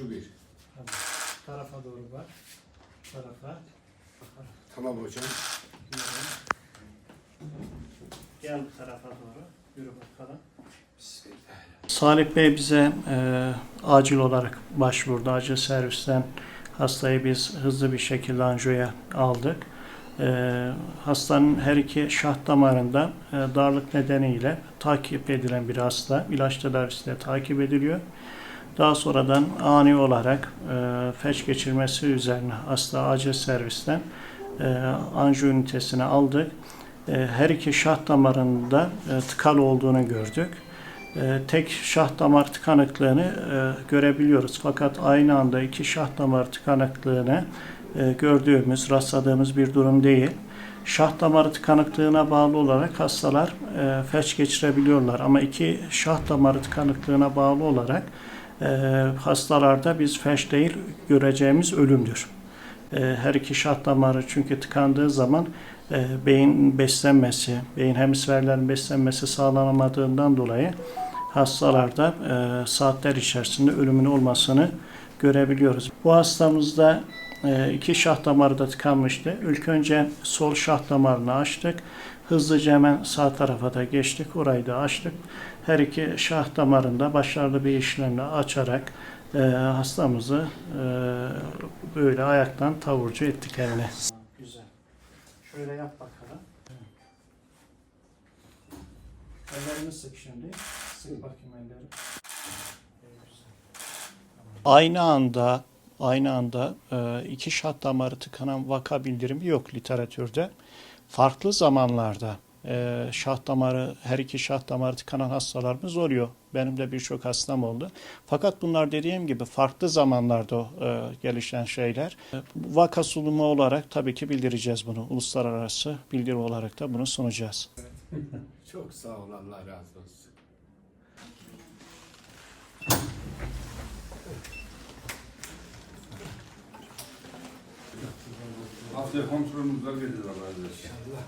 Şu bir. Tamam. Şu tarafa doğru bak. Şu tarafa. Tamam hocam. Gel bu tarafa doğru. Yürü bakalım. Salih Bey bize e, acil olarak başvurdu. Acil servisten hastayı biz hızlı bir şekilde anjiyoya aldık. E, hastanın her iki şah damarında e, darlık nedeniyle takip edilen bir hasta. İlaç tedavisi de takip ediliyor. Daha sonradan ani olarak e, felç geçirmesi üzerine hasta acil servisten e, anjiyo ünitesine aldık. E, her iki şah damarında e, tıkalı olduğunu gördük. E, tek şah damar tıkanıklığını e, görebiliyoruz. Fakat aynı anda iki şah damar tıkanıklığını e, gördüğümüz, rastladığımız bir durum değil. Şah damarı tıkanıklığına bağlı olarak hastalar e, felç geçirebiliyorlar. Ama iki şah damarı tıkanıklığına bağlı olarak hastalarda biz felç değil göreceğimiz ölümdür. E, her iki şah damarı çünkü tıkandığı zaman e, beyin beslenmesi, beyin hemisferlerin beslenmesi sağlanamadığından dolayı hastalarda e, saatler içerisinde ölümün olmasını görebiliyoruz. Bu hastamızda iki şah damarı da tıkanmıştı. İlk önce sol şah damarını açtık. Hızlıca hemen sağ tarafa da geçtik. Orayı da açtık. Her iki şah damarında başarılı bir işlemle açarak e, hastamızı e, böyle ayaktan taburcu ettik evine. Güzel. Şöyle yap bakalım. Ellerini sık şimdi. Sık bakayım elleri. Aynı anda aynı anda e, iki şah damarı tıkanan vaka bildirimi yok literatürde. Farklı zamanlarda e, şah damarı her iki şah damarı tıkanan hastalarımız oluyor. Benim de birçok hastam oldu. Fakat bunlar dediğim gibi farklı zamanlarda e, gelişen şeyler. Vaka sunumu olarak tabii ki bildireceğiz bunu. Uluslararası bildiri olarak da bunu sunacağız. Çok sağ ol Allah razı olsun. Gelir Allah razı olsun. İnşallah.